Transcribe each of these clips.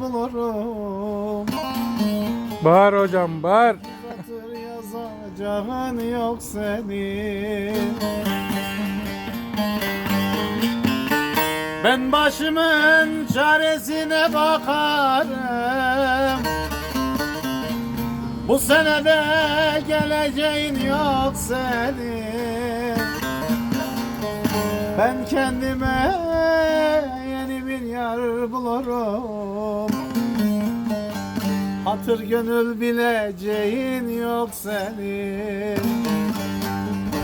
bulurum. Bağır hocam bağır. Satır yazacağın yok senin. Ben başımın çaresine bakarım. Bu senede geleceğin yok senin. Ben kendime yer bulurum Hatır gönül bileceğin yok senin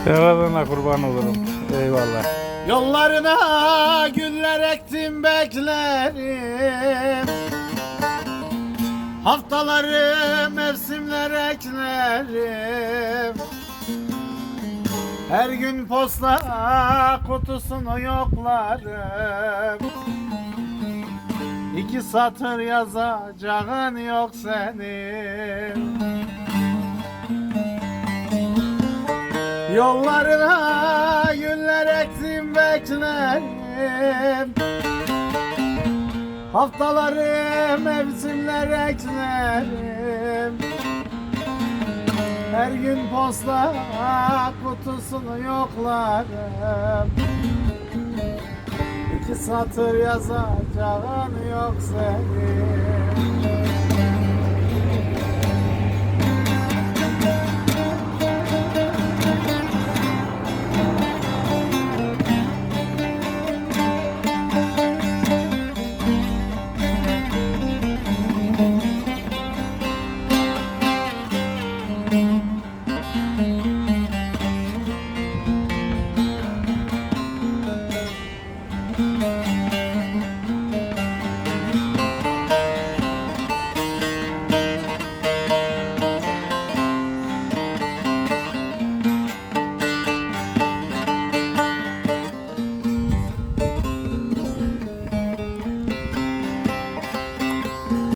Yaradana kurban olurum. Eyvallah. Yollarına güller ektim beklerim Haftaları mevsimler eklerim Her gün posta kutusunu yoklarım İki satır yazacağın yok senin. Yollarına güller ektim beklerim Haftaları mevsimler eklerim her gün posta kutusunu yoklarım. İki satır yazacağın yok senin.